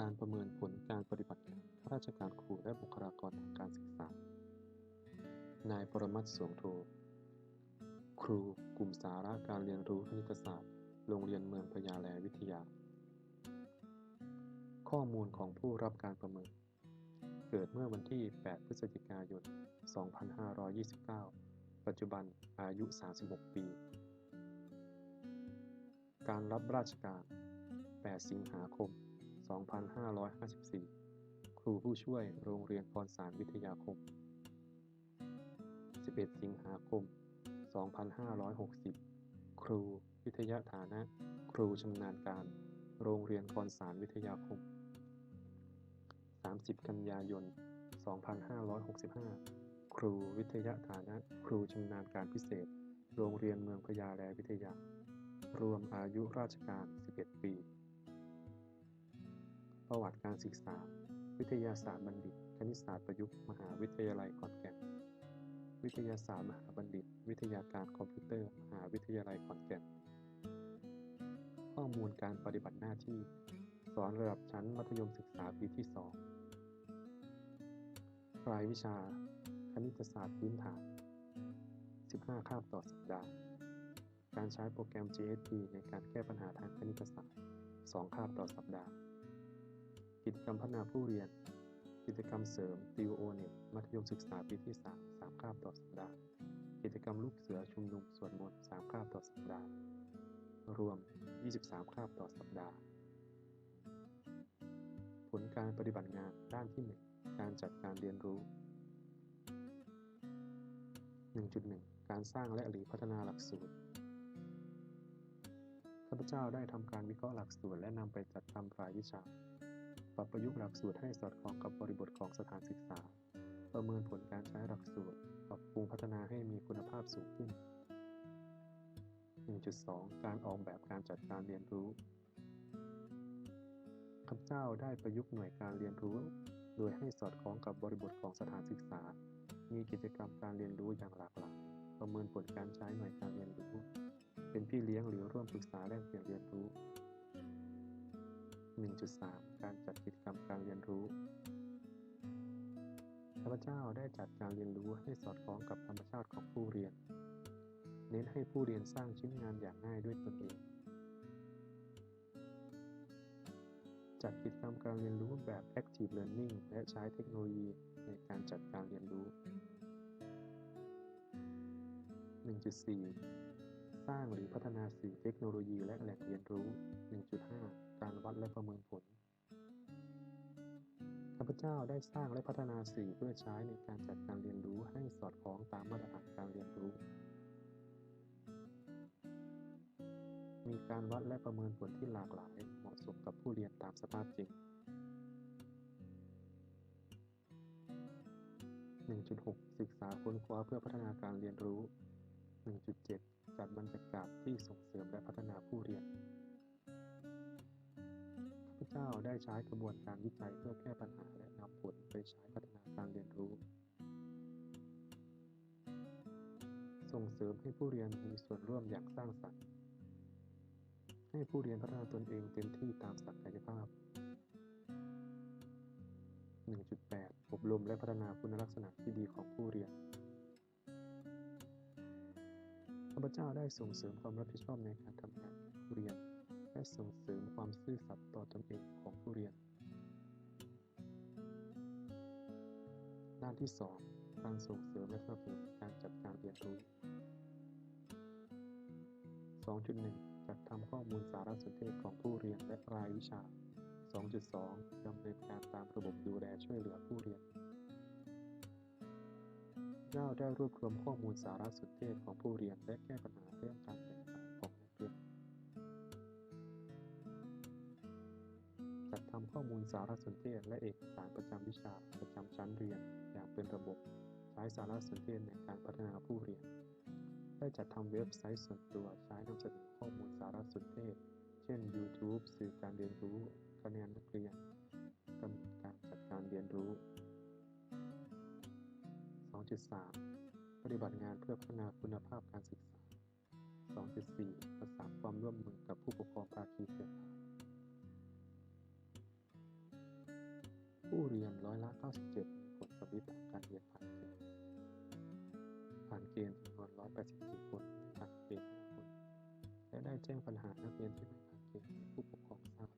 การประเมินผลการปฏิบัติงานข้าราชการครูและบุคลากรทางการศึกษา นายปรมัตถ์สวงโท ครูกลุ่มสาระการเรียนรู้คณิตศาสตร์ โรงเรียนเมืองพญาแลวิทยา ข้อมูลของผู้รับการประเมิน เกิดเมื่อวันที่ 8 พฤศจิกายน 2529 ปัจจุบันอายุ 36 ปี การรับราชการ 8 สิงหาคม 2554 ครูผู้ช่วยโรงเรียนพรสารวิทยาคม 11 สิงหาคม 2560 ครู วิทยาฐานะ ครูชำนาญการ โรงเรียนพรสารวิทยาคม 30 กันยายน 2565 ครูวิทยาฐานะ ครูชำนาญการพิเศษ โรงเรียนเมืองพญาแลวิทยา รวมอายุราชการ 11 ปี ประวัติการศึกษา วิทยาศาสตร์บัณฑิต คณิตศาสตร์ประยุกต์ มหาวิทยาลัยขอนแก่น วิทยาศาสตร์มหาบัณฑิต วิทยาการคอมพิวเตอร์ มหาวิทยาลัยขอนแก่น ข้อมูลการปฏิบัติหน้าที่ สอนระดับชั้นมัธยมศึกษาปีที่ 2 รายวิชา คณิตศาสตร์พื้นฐาน 15 คาบต่อสัปดาห์ การใช้โปรแกรม GSP ในการแก้ปัญหาทางคณิตศาสตร์ 2 คาบต่อสัปดาห์ กิจกรรมพัฒนาผู้เรียน กิจกรรมเสริมติวโอเน็ตมัธยมศึกษาปีที่ 3 3 คาบต่อสัปดาห์ กิจกรรมลูกเสือชุมนุมสวดมนต์3 คาบต่อสัปดาห์ รวม 23 คาบต่อสัปดาห์ ผลการปฏิบัติงานด้านที่ 1 การจัดการเรียนรู้ 1.1 การสร้างและหรือพัฒนาหลักสูตรข้าพเจ้าได้ทำการวิเคราะห์หลักสูตรและนำไปจัดทำรายวิชา ปรับประยุกต์หลักสูตรให้สอดคล้องกับบริบทของสถานศึกษา ประเมินผลการใช้หลักสูตร ปรับปรุงพัฒนาให้มีคุณภาพสูงขึ้น 1.2 การออกแบบการจัดการเรียนรู้ข้าพเจ้าได้ประยุกต์หน่วยการเรียนรู้ โดยให้สอดคล้องกับบริบทของสถานศึกษา มีกิจกรรมการเรียนรู้อย่างหลากหลาย ประเมินผลการใช้หน่วยการเรียนรู้ เป็นพี่เลี้ยงหรือร่วมปรึกษาแลกเปลี่ยนเรียนรู้ 1.3 การจัดกิจกรรมการเรียนรู้ข้าพเจ้าได้จัดการเรียนรู้ให้สอดคล้องกับธรรมชาติของผู้เรียน เน้นให้ผู้เรียนสร้างชิ้นงานอย่างง่ายด้วยตนเอง จัดกิจกรรมการเรียนรู้แบบ Active Learning และใช้เทคโนโลยีในการจัดการเรียนรู้ 1.4 สร้างหรือพัฒนาสื่อเทคโนโลยีและแหล่งเรียนรู้ และประเมินผล ข้าพเจ้าได้สร้างและพัฒนาสื่อเพื่อใช้ในการจัดการเรียนรู้ให้สอดคล้องตามมาตรฐานการเรียนรู้ มีการวัดและประเมินผลที่หลากหลาย เหมาะสมกับผู้เรียนตามสภาพจริง 1.6 ศึกษาค้นคว้าเพื่อพัฒนาการเรียนรู้ 1.7 จัดบรรยากาศที่ส่งเสริมและพัฒนาผู้เรียน จ้าได้ใช้กระบวนการวิจัยเพื่อแก้ปัญหาและนำผลไปใช้พัฒนาการเรียนรู้ ส่งเสริมให้ผู้เรียนมีส่วนร่วมอย่างสร้างสรรค์ ให้ผู้เรียนพัฒนาตนเองเต็มที่ตามศักยภาพ 1.8 อบรมและพัฒนาคุณลักษณะที่ดีของผู้เรียนข้าพเจ้าได้ส่งเสริมความรับผิดชอบในการทำงานผู้เรียน และส่งเสริมความซื่อสัตย์ต่อตนเองของผู้เรียน ด้านที่ 2 การส่งเสริมและสนับสนุนการจัดการเรียนรู้ 2.1 จัดทำข้อมูลสารสนเทศของผู้เรียนและรายวิชา 2.2 ดำเนินการตามระบบดูแลช่วยเหลือผู้เรียนเจ้าได้รวบรวมข้อมูลสารสนเทศของผู้เรียนและแก้ปัญหาเรื่องการ ทำข้อมูลสารสนเทศและเอกสารประจำวิชาประจำชั้นเรียนอย่างเป็นระบบ ใช้สารสนเทศในการพัฒนาผู้เรียน ได้จัดทำเว็บไซต์ส่วนตัวใช้นำเสนอข้อมูลสารสนเทศ เช่น YouTube สื่อการเรียนรู้ คะแนนนักเรียนกำหนดการจัดการเรียนรู้ 2.3 ปฏิบัติงานเพื่อพัฒนาคุณภาพการศึก 97 มีผลสำลิดทาการเรียนผ่านเกณฑ์ผ่านเกณฑ์จำนวน 184 คนไม่ผ่านเกณฑ์5คนและได้แจ้งปัญหานักเรียนที่ไม่ผ่านเกณฑ์ให้ผู้ปกครองทราบ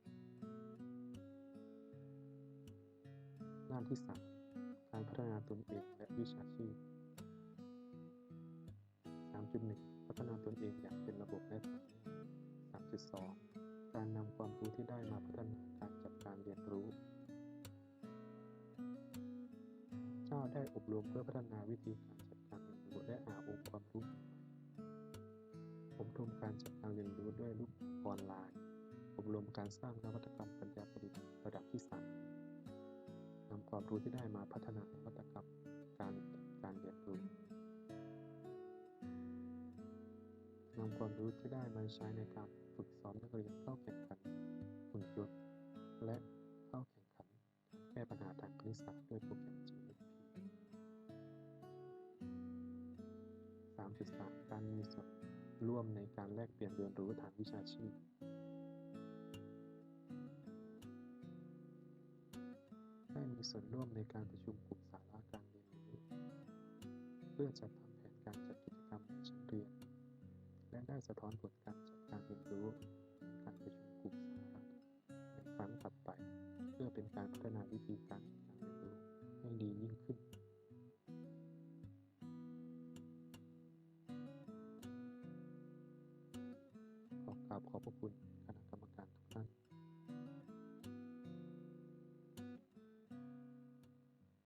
ด้านที่ 3 การพัฒนาตนเองและวิชาชีพ 3.1 พัฒนาตนเองอย่างเป็นระบบและต่อเนื่อง3.2 การนำความรู้ที่ได้มาพัฒนาการจัดการเรียนรู้ ได้อบรมเพื่อพัฒนาวิธีการจัดการเรียนรู้และหาองค์ความรู้ใหม่ๆอบรมการจัดการเรียนรู้ด้วยรูปออนไลน์ อบรมการสร้างนวัตกรรมปัญญาประดิษฐ์ระดับที่3นำความรู้ที่ได้มาพัฒนานวัตกรรมการการเรียนรู้นำความรู้ที่ได้มาใช้ในการฝึกซ้อมนักเรียนเข้าแข่งขันหุ่นยนต์และเข้าแข่งขันแก้ปัญหาทางคณิตศาสตร์ด้วยโปรแกรม GSP 3.3การมีส่วนร่วมในการแลกเปลี่ยนเรียนรู้ทางวิชาชีพได้มีส่วนร่วมในการประชุมกลุ่มสาระการเรียนรู้ เพื่อจัดทำแผนการจัดกิจกรรมในชั้นเรียน และได้สะท้อนผลการจัดการเรียนรู้ การประชุมกลุ่มสาระในครั้งถัดไป เพื่อเป็นการพัฒนา ขอบพระคุณครับ